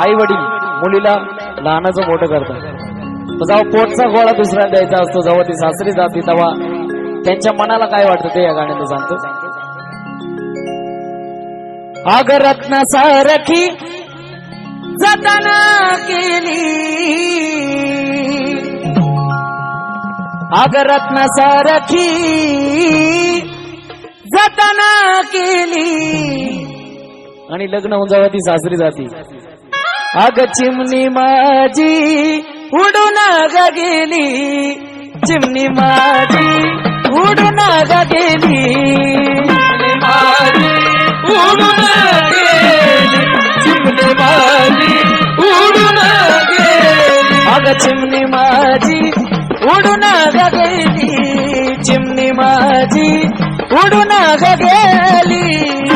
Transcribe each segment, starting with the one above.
आई वडील मुलीला लहानाचं मोठं करतात. जेव्हा पोटचा गोळा दुसऱ्याला द्यायचा असतो जेव्हा ती सासरी जाते तेव्हा त्यांच्या मनाला काय वाटतं ते या गाण्यात सांगतो. अग रत्न सारखी जतना केली. अग रत्न सारखी जतना केली. आणि लग्न होऊन जेव्हा ती सासरी जाती अग चिमणी माझी उडून ग गेली. चिमणी माझी उडून ग गेली. माझी उडून गेली. चिमणी माझी उडून गेली. अग चिमणी माझी उडून ग गेली. चिमणी माझी उडून ग गेली.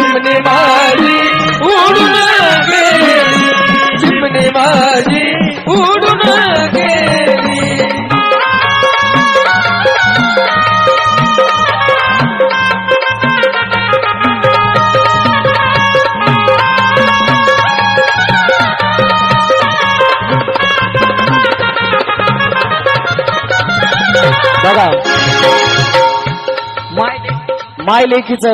बघा. माय माय लेकीच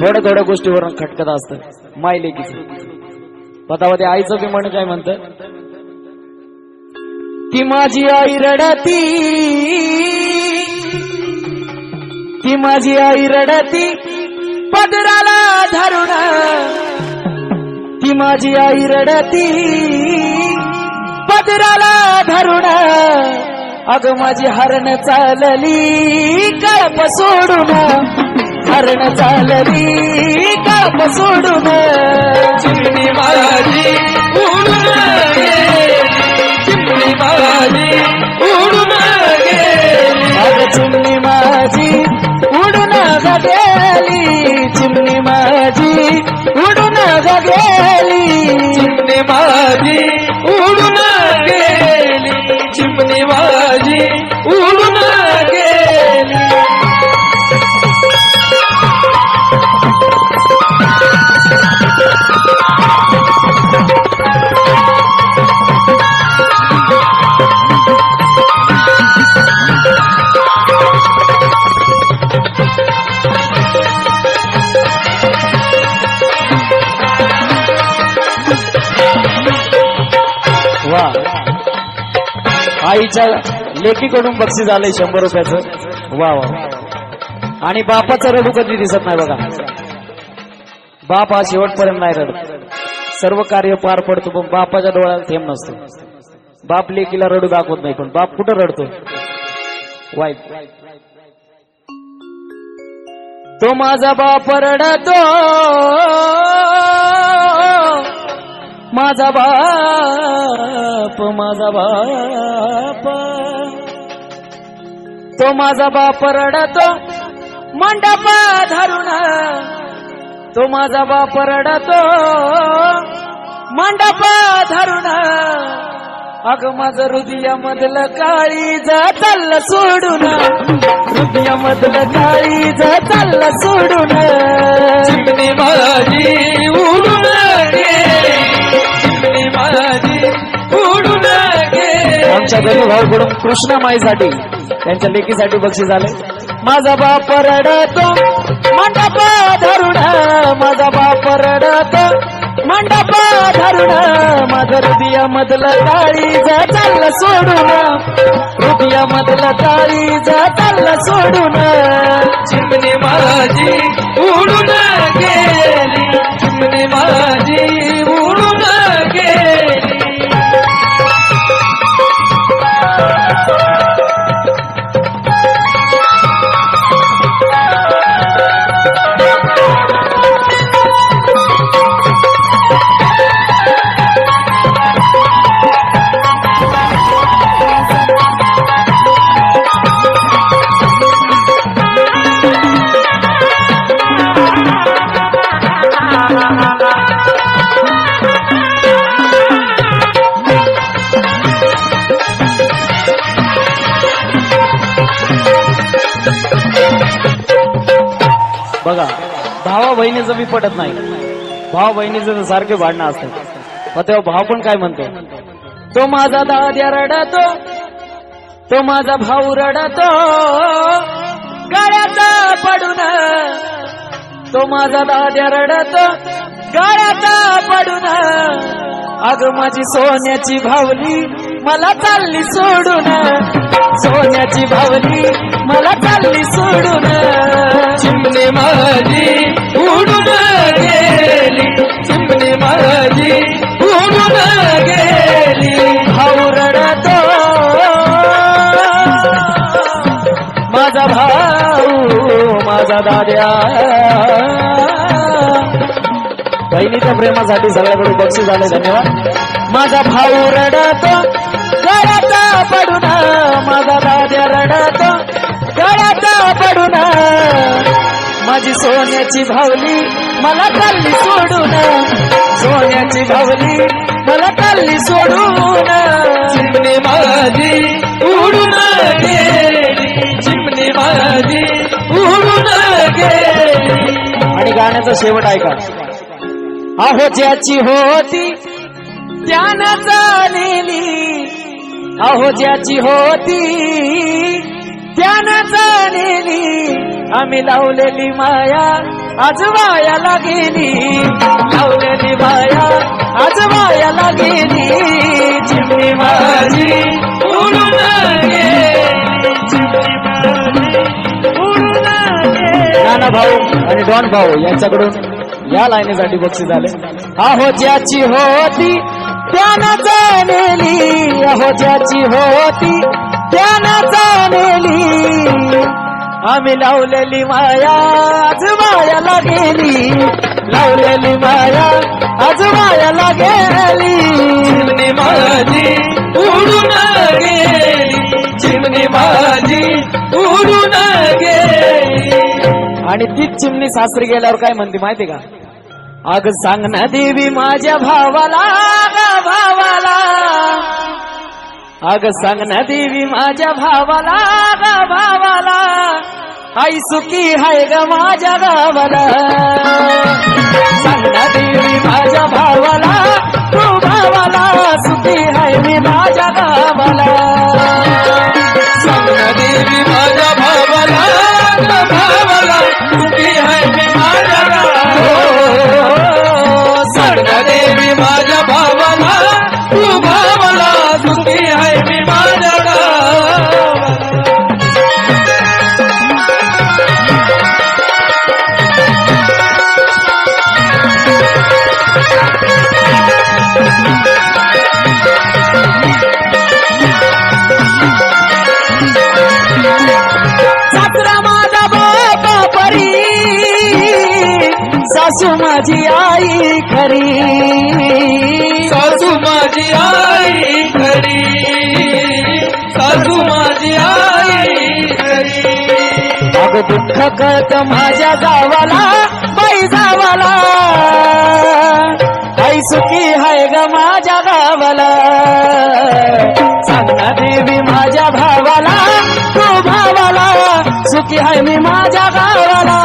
थोड्या थोड्या गोष्टीवरून खटकत असतं. माय लेकीच पतावती आईचं बी म्हण काय म्हणत? ती माझी आई रडती. ती माझी आई रडती. पदराला धरुण ती माझी आई रडती. पदराला धरुण अग माझी हरण चालली कळप सोडून. हरण चालली कळप सोडून. चिमणी माझी उडून चिमणी माझी उडून अग चिमणी माझी उडून गेली. चिमणी माझी उडून गेली. चिमणी माझी आईच्या लेकीकडून बक्षीस आलंय शंभर रुपयाचं. वा वा आणि बापाचं रडू कधी दिसत नाही बघा. बाप हा शेवटपर्यंत नाही रडत. सर्व कार्य पार पडतो पण बापाच्या डोळ्याला थेंब नसतो. बाप लेकीला रडू दाखवत नाही पण बाप कुठं रडतो? वाईट. तो माझा बाप रडतो. माझा बाप माझा बाप. तो माझा बाप रडतो मंडप धरून. तो माझा बाप रडतो मंडप धरून. अग माझं हृदयामधलं काळी चाललं सोडून. हृदयामधलं काळी चाललं सोडून. आमच्या गरीब कृष्णामाईसाठी त्यांच्या लेकीसाठी बक्षीस झाले माझा बाप रडतो मंडप धरुण माझा बाप रडतो मंडप धरुण माझं हृदयामधलं काळीज चाललं सोडून हृदयामधलं काळीज चाललं सोडून चिमणी माझी उडून गेली चिमणी माझी बघा भावा बहिणीचं बी पटत नाही. भाव बहिणीचं सारखे भांडणं असतात मग तेव्हा भाव पण काय म्हणतो? तो माझा दाद्या रडतो तो माझा भाऊ रडतो गळ्याचा पडून तो माझा दाद्या रडतो गळ्याचा पडून. अग माझी सोन्याची भावली मला चालली सोडून. सोन्याची भावली मला चालली सोडून. चिमणी माझी उडून गेली. चिमणी माझी उडून गेली. भाऊ रडतो माझा भाऊ माझा दाद्या. बहिणीच्या प्रेमासाठी सगळ्याकडे बक्षीस झाले धन्यवाद. माझा भाऊ रडतो. गळ्यात पडून माझा दाद्या रडतो गळ्यात पडून माझी सोन्याची भावली मला चालली सोडून. सोन्याची भावली मला चालली सोडून. चिमणी माझी उडून गेली. चिमणी माझी उडून गेली. आणि गाण्याचा शेवट ऐका. अहो ज्याची होती त्यानं चालेली अहो ज्याची होती त्यानं जाणेली आम्ही लावलेली माया आज वायाला गेली. लावलेली माया आज वायाला गेली. चिमणी माझी उडून नाना भाऊ आणि डॉन भाऊ यांच्याकडून या लाईनीसाठी बक्षीस झाले अहो ज्याची होती त्यानं जाणेली ज्याची होती त्यानं जाणली आम्ही लावलेली माया आज मायाला गेली. लावलेली माया आज मायाला गेली. चिमणी माझी उडून गेली. चिमणी माझी उडून गेली. आणि तीच चिमणी सासरी गेल्यावर काय म्हणते माहिती का? अग सांग ना देवी माझ्या भावाला भावाला. अग सांग ना देवी माझ्या भावाला ग भावाला. आई सुखी हाय ग माझ्या गावाला. सासू माझी आई खरी. सासू माझी आई खरी. सासू माझी आई खरी. अग दुःख कळत माझ्या गावाला बाई जावाला. आई सुखी हाय ग माझ्या गावाला. सांगना देवी माझ्या भावाला तू भावाला सुखी हाय मी माझ्या गावाला.